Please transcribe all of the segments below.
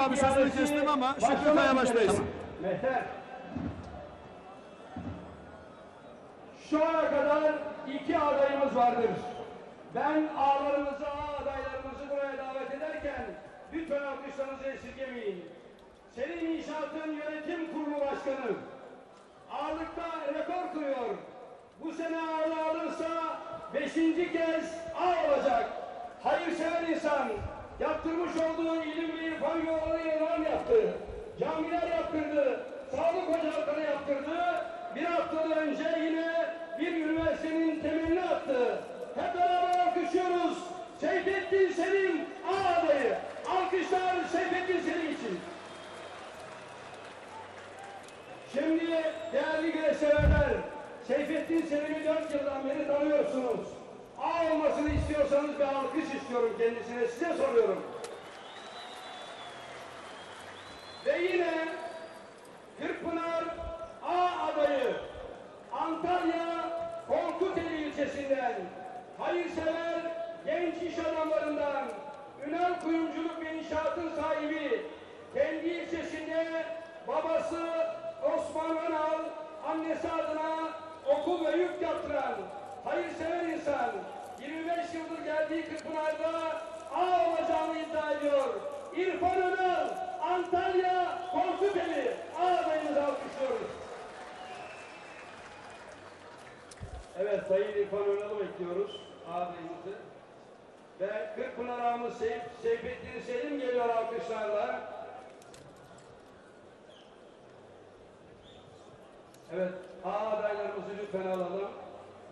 abi sözünü kestim ama Şükrü Kayabaş'tayız. Mehter. Şu ana kadar iki adayımız vardır. Ben ağlarımızı, ağ adaylarımızı buraya davet ederken lütfen alkışlarınızı esirgemeyin. Senin İnşaat'ın yönetim kurulu başkanı ağırlıkta rekor kırıyor. Bu sene ağırlığı alırsa beşinci kez ağ olacak. Hayırsever insan yaptırmış olduğu ilim ve irfan yolları ilan yaptı. Camiler yaptırdı. Sağlık ocakları yaptırdı. Bir hafta önce yine bir üniversitenin temelini attı. Hep beraber alkışlıyoruz. Seyfettin Selim ağ adayı. Alkışlar Seyfettin Selim için. Şimdi değerli güreşseverler, Seyfettin Selim'i dört yıldan beri tanıyorsunuz. A olmasını istiyorsanız bir alkış istiyorum kendisine, size soruyorum. Ve yine Kırkpınar A adayı Antalya Korkuteli ilçesinden hayırsever genç iş adamlarından Ünal Kuyumculuk ve İnşaatın sahibi kendi ilçesinde babası Osman Önal annesi adına okul ve yurt yaptıran hayırsever insan 25 geldiği Kırkpınar'da A olacağını iddia ediyor. İrfan Önal Antalya Korkuteli A adayımızı alkışlıyoruz. Evet Sayın İrfan Önal'ı bekliyoruz ağabeyimizi. Ve Kırkpınar ağamız Seyf, Seyfettin Selim geliyor alkışlarla. Evet ağ adaylarımızı lütfen alalım.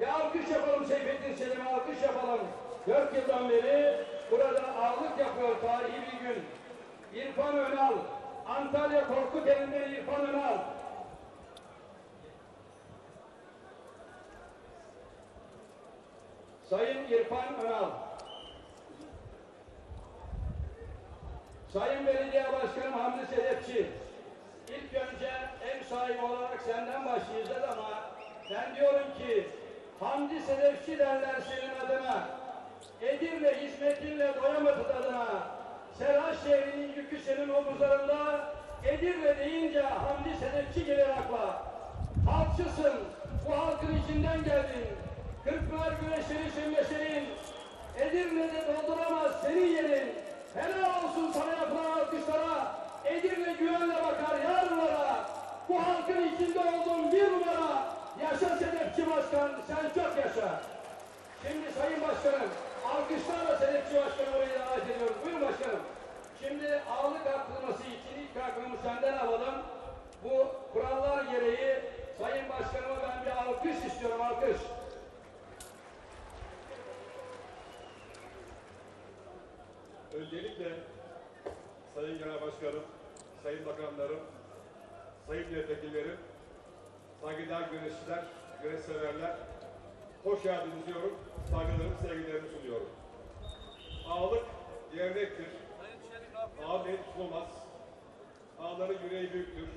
Bir alkış yapalım Seyfettin Selim'e alkış yapalım. Dört yıldan beri burada ağırlık yapıyor tarihi bir gün. İrfan Önal, Antalya Korkuteli'nden İrfan Önal. Sayın İrfan Önal. Sayın Belediye Başkanım Hamdi Sedefçi. İlk önce ev sahibi olarak senden başlayacağız ama ben diyorum ki Hamdi Sedefçi derler senin adına. Edirne hizmetinle doyamadık adına. Serhaç şehrinin yükü senin omuzlarında. Edirne deyince Hamdi Sedefçi gelir akla. Halkçısın, bu halkın içinden geldin. Kırkpınar güneşleri senin Edirne'de dolduramaz senin yerin. Helal olsun sana yapılan alkışlara. Edirne güvenle bakar yarınlara. Bu halkın içinde olduğun bir numara. Yaşa Sedefçi Başkan, sen çok yaşa. Şimdi Sayın Başkanım, alkışlarla Sedefçi Başkanı oraya davet ediyoruz. Buyurun Başkanım. Şimdi ağırlık arttırması için ilk hakkımı senden alalım. Bu kurallar gereği Sayın Başkanıma ben bir alkış istiyorum, alkış. Öncelikle Sayın Genel Başkanım, Sayın Bakanlarım, Sayın Milletvekillerim, saygıdeğer güreşçiler, güreş severler, hoş geldiniz diyorum. Saygılarımı, sevgilerimi sunuyorum. Ağalık gelenektir. Ağa el tutulmaz. Ağların yüreği büyüktür.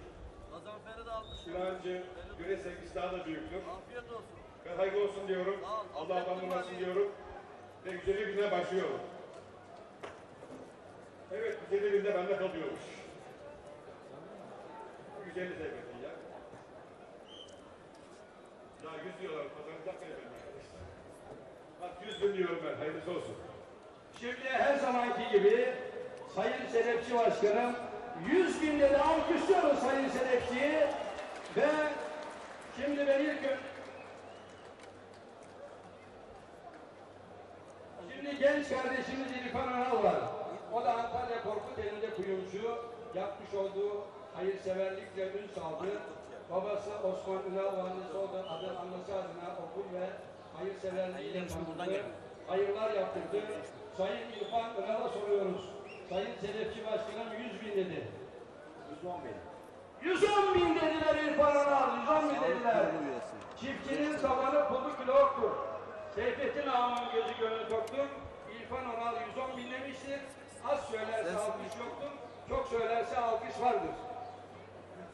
Gazanfer'i de almış. İnancı, güreş sevgisi daha da büyüktür. Afiyet olsun. Ben hayırlı olsun diyorum. Sağ ol. Allah Afiyet bana olsun. diyorum. Ve güzel bir güne başlıyorum. Evet, güzel günde bende kalıyormuş. Güzeli seyredin ya. Ya yüz diyorlar, kazanacak arkadaşlar? Bak yüz gün diyorum ben, hayırlısı olsun. Şimdi her zamanki gibi Sayın Sedefçi Başkanım 100 binde de alkışlıyoruz Sayın Sedefçi'yi ve şimdi ben ilk Şimdi genç kardeşimiz İrfan Önal var. O da Antalya Korkuteli'nde kuyumcu. Yapmış olduğu hayırseverlikle ün saldı. Babası Osman Ünal ve annesi o da adı, annesi adına okul ve hayırseverlikle tanıdı. Hayırlar yaptırdı. Sayın İrfan Önal'a soruyoruz. Sayın Sedefçi Başkanım 100 bin dedi. 110 bin. 110 bin dediler İrfan Önal. 110 bin dediler. Çiftçinin tabanı pulu kiloktur. Seyfettin Ağam'ın gözü gönlü toktur. İrfan Onal 110 bin demiştir. Az söylerse alkış yoktur. Çok söylerse alkış vardır.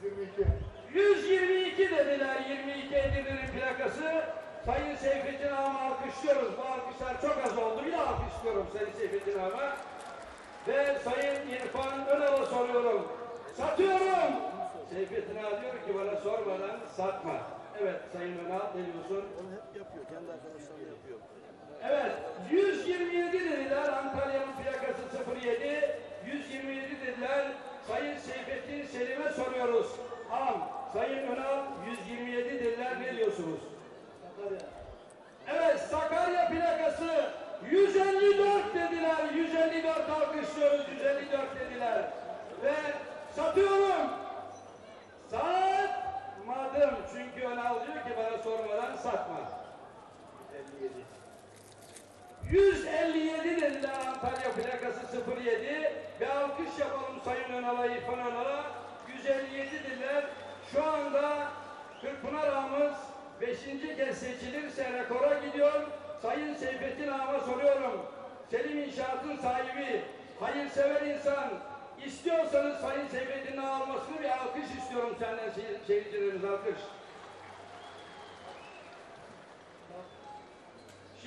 122. 122 dediler 22 Edirne'nin plakası. Sayın Seyfettin Ağam'ı alkışlıyoruz. Bu alkışlar çok az oldu. Bir daha alkışlıyorum Sayın Seyfettin Ağam'a. Ve Sayın İrfan Önal'a soruyorum. Satıyorum. Seyfettin Ağa diyor ki bana sormadan satma. Evet Sayın Önal ne diyorsun? Onu hep yapıyor. Kendi arkadaşlarıyla yapıyor. Evet, 127 dediler Antalya'nın plakası 07. 127 dediler. Sayın Seyfettin Selim'e soruyoruz. Am, Sayın Önal 127 dediler. Ne diyorsunuz? Evet, Sakarya plakası 154 dediler. 154 alkışlıyoruz. 154 dediler. Ve satıyorum. Satmadım. Çünkü Önal diyor ki bana sormadan satma. 157 dediler Antalya plakası 07 ve alkış yapalım Sayın Önal'a, İrfan Önal'a. 157 dediler. Şu anda Kırkpınar ağamız 5. kez seçilirse rekora gidiyor. Seyfettin ağama soruyorum. Selim İnşaat'ın sahibi, hayırsever insan. İstiyorsanız Sayın Seyfettin'in ağa almasını bir alkış istiyorum senden sey- seyircilerimiz alkış.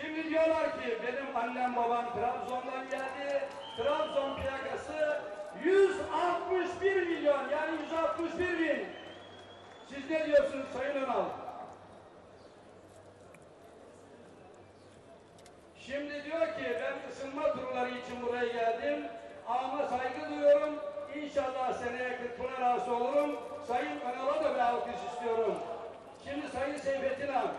Şimdi diyorlar ki benim annem babam Trabzon'dan geldi. Trabzon plakası 161 milyon yani 161 bin. Siz ne diyorsunuz Sayın Önal? Şimdi diyor ki ben ısınma turları için buraya geldim. Ama saygı duyuyorum. İnşallah seneye Kırkpınar ağası olurum. Sayın Önal'a da bir alkış istiyorum. Şimdi Sayın Seyfettin Ağam,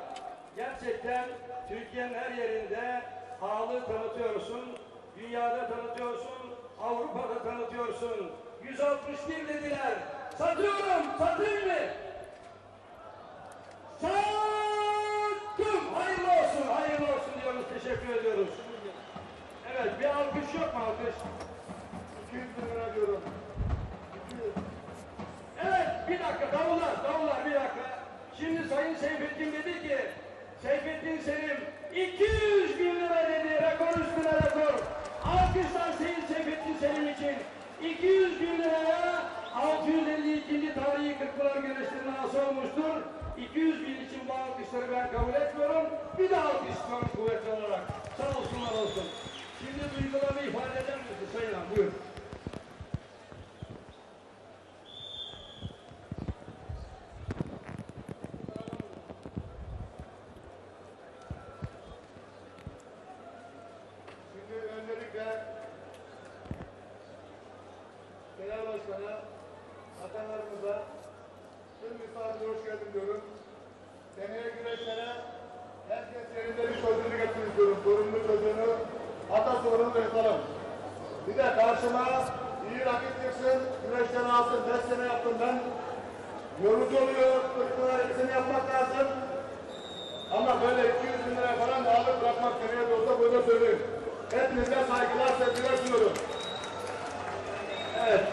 gerçekten Türkiye'nin her yerinde ağalığı tanıtıyorsun. Dünyada tanıtıyorsun. Avrupa'da tanıtıyorsun. 161 dediler. Satıyorum, satayım mı? Sattım. Hayırlı olsun, hayırlı olsun diyoruz. Teşekkür ediyoruz. Evet, bir alkış yok mu alkış? 200 bin lira diyorum. Evet, bir dakika davullar, davullar bir dakika. Şimdi Sayın Seyfettin dedi ki, Seyfettin Selim 200 bin lira dedi, rekor üstüne rekor. Alkışlar Sayın Seyfettin Selim için 200 bin liraya 652. tarihi Kırkpınar Güneşlerinin ağası olmuştur. 200 bin için bu alkışları ben kabul etmiyorum. Bir de alkış istiyorum kuvvetli olarak. Sağ olsunlar olsun. Şimdi misin Sayın Hanım? Buyurun. Şimdi Başkan'a, bakanlarımıza tüm misafir hoş geldin diyorum. Seneye herkes yerinde bir getirin istiyorum. Sorumlu çocuğunu, ata sorunu yapalım. Bir de karşıma iyi rakip çıksın, güreşten alsın. Beş sene yaptım ben. Yorucu oluyor, kırkına hepsini yapmak lazım. Ama böyle 200 bin lira falan da alıp bırakmak nereye de olsa burada söyleyeyim. Hepinize saygılar, sevgiler sunuyorum. Evet.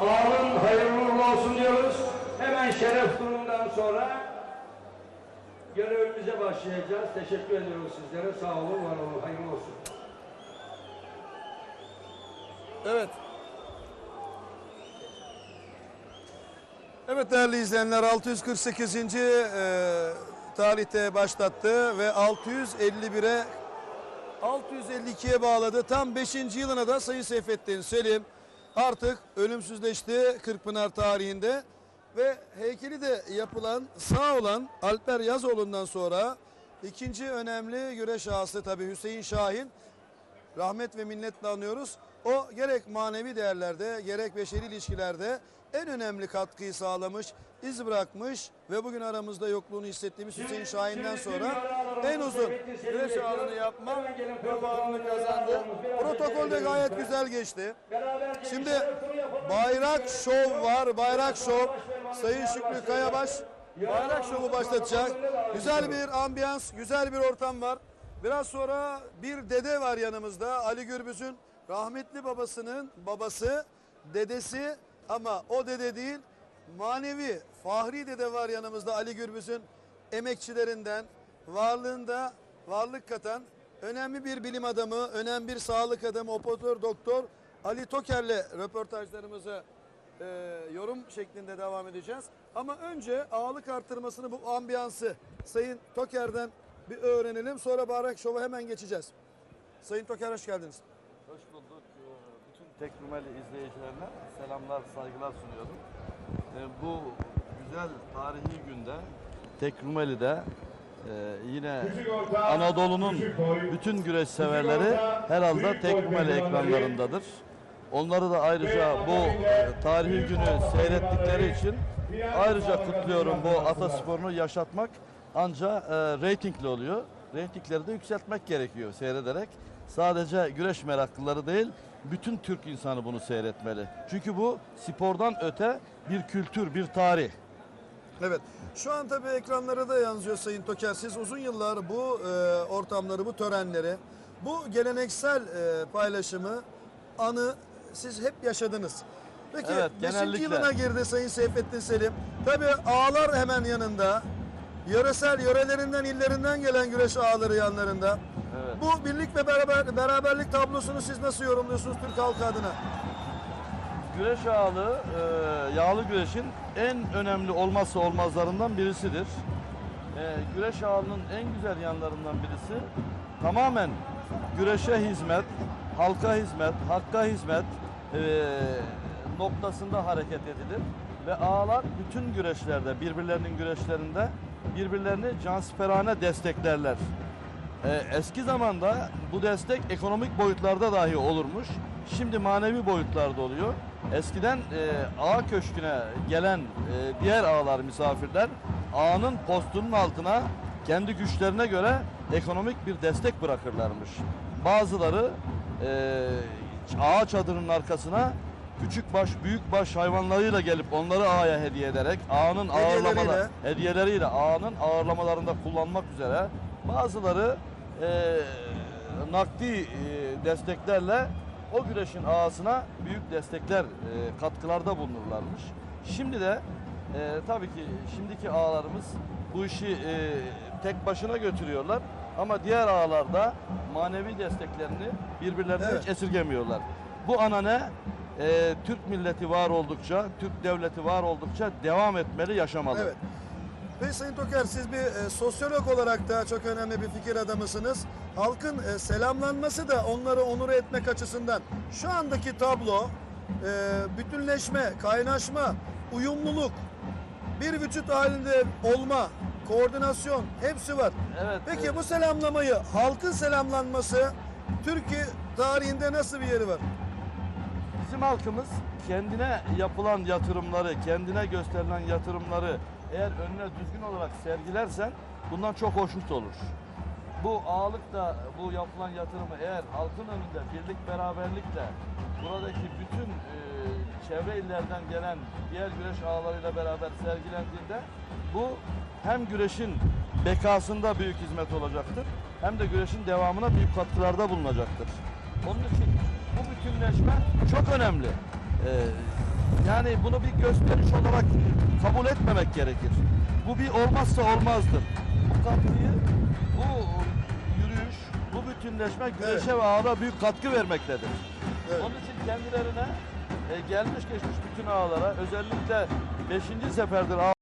Ağabeyim hayırlı uğurlu olsun diyoruz. Hemen şeref durumundan sonra görevimize başlayacağız. Teşekkür ediyoruz sizlere. Sağ olun, var olun. Hayırlı olsun. Evet. Evet değerli izleyenler 648. e, tarihte başlattı ve 651'e 652'ye bağladı. Tam 5. yılına da Sayın Seyfettin Selim artık ölümsüzleşti Kırkpınar tarihinde ve heykeli de yapılan sağ olan Alper Yazoğlu'ndan sonra ikinci önemli güreş ağası tabii Hüseyin Şahin rahmet ve minnetle anıyoruz. O gerek manevi değerlerde gerek beşeri ilişkilerde en önemli katkıyı sağlamış, iz bırakmış ve bugün aramızda yokluğunu hissettiğimiz Hüseyin Şahin'den sonra en uzun güreş ağını yapma ünvanını kazandı. Protokol de gayet güzel geçti. Şimdi bayrak şov var. Bayrak şov. Sayın Şükrü Kayabaş bayrak şovu başlatacak. Güzel bir ambiyans, güzel bir ortam var. Biraz sonra bir dede var yanımızda. Ali Gürbüz'ün rahmetli babasının babası, dedesi ama o dede değil. Manevi Fahri dede var yanımızda Ali Gürbüz'ün emekçilerinden, varlığında varlık katan önemli bir bilim adamı, önemli bir sağlık adamı, operatör doktor Ali Toker'le röportajlarımızı e, yorum şeklinde devam edeceğiz. Ama önce ağırlık arttırmasını bu ambiyansı Sayın Toker'den bir öğrenelim. Sonra Barak Şov'a hemen geçeceğiz. Sayın Toker hoş geldiniz. Bütün Teknumeli izleyicilerine selamlar, saygılar sunuyorum. Ee, Bu güzel tarihi günde Teknumeli'de e, yine Anadolu'nun bütün güreş severleri herhalde Teknumeli ekranlarındadır. Onları da ayrıca bu e, tarihi günü seyrettikleri için ayrıca kutluyorum bu atasporunu yaşatmak ancak e, reytingli oluyor. Reytingleri de yükseltmek gerekiyor seyrederek. Sadece güreş meraklıları değil, bütün Türk insanı bunu seyretmeli. Çünkü bu spordan öte bir kültür, bir tarih. Evet. Şu an tabii ekranlara da yansıyor Sayın Toker. Siz uzun yıllar bu e, ortamları, bu törenleri, bu geleneksel e, paylaşımı, anı siz hep yaşadınız. Peki Evet, 5. genellikle. yılına girdi Sayın Seyfettin Selim. Tabii ağlar hemen yanında. Yöresel, yörelerinden, illerinden gelen güreş ağları yanlarında. Evet. Bu birlik ve beraber, beraberlik tablosunu siz nasıl yorumluyorsunuz Türk halkı adına? Güreş ağlı, e, yağlı güreşin en önemli olmazsa olmazlarından birisidir. E, güreş ağının en güzel yanlarından birisi tamamen güreşe hizmet, halka hizmet, hakka hizmet e, noktasında hareket edilir. Ve ağlar bütün güreşlerde, birbirlerinin güreşlerinde birbirlerini cansperane desteklerler. Ee, eski zamanda bu destek ekonomik boyutlarda dahi olurmuş. Şimdi manevi boyutlarda oluyor. Eskiden e, ağa köşküne gelen e, diğer ağalar misafirler ağanın postunun altına kendi güçlerine göre ekonomik bir destek bırakırlarmış. Bazıları e, ağa çadırının arkasına küçük baş, büyük baş hayvanlarıyla gelip onları ağaya hediye ederek ağanın ağırlamaları hediyeleriyle ağanın ağırlamalarında kullanmak üzere bazıları e, nakdi e, desteklerle o güreşin ağasına büyük destekler, e, katkılarda bulunurlarmış. Şimdi de e, tabii ki şimdiki ağalarımız bu işi e, tek başına götürüyorlar. Ama diğer ağalar da manevi desteklerini birbirlerine Evet. hiç esirgemiyorlar. Bu ana ne? E, Türk milleti var oldukça, Türk devleti var oldukça devam etmeli, yaşamalı. Evet. Ve Sayın Toker siz bir e, sosyolog olarak da çok önemli bir fikir adamısınız. Halkın e, selamlanması da onları onur etmek açısından şu andaki tablo e, bütünleşme, kaynaşma, uyumluluk, bir vücut halinde olma, koordinasyon hepsi var. Evet, Peki evet. bu selamlamayı, halkın selamlanması Türkiye tarihinde nasıl bir yeri var? Bizim halkımız kendine yapılan yatırımları, kendine gösterilen yatırımları eğer önüne düzgün olarak sergilersen bundan çok hoşnut olur. Bu ağalıkta bu yapılan yatırımı eğer halkın önünde birlik beraberlikle buradaki bütün e, çevre illerden gelen diğer güreş ağalarıyla beraber sergilendiğinde bu hem güreşin bekasında büyük hizmet olacaktır hem de güreşin devamına büyük katkılarda bulunacaktır. Onun için bu bütünleşme çok önemli. Ee, yani bunu bir gösteriş olarak kabul etmemek gerekir. Bu bir olmazsa olmazdır. Bu katkıyı, bu yürüyüş, bu bütünleşme güreşe ve ağına büyük katkı vermektedir. Evet. Onun için kendilerine e, gelmiş geçmiş bütün ağalara özellikle 5. seferdir ağ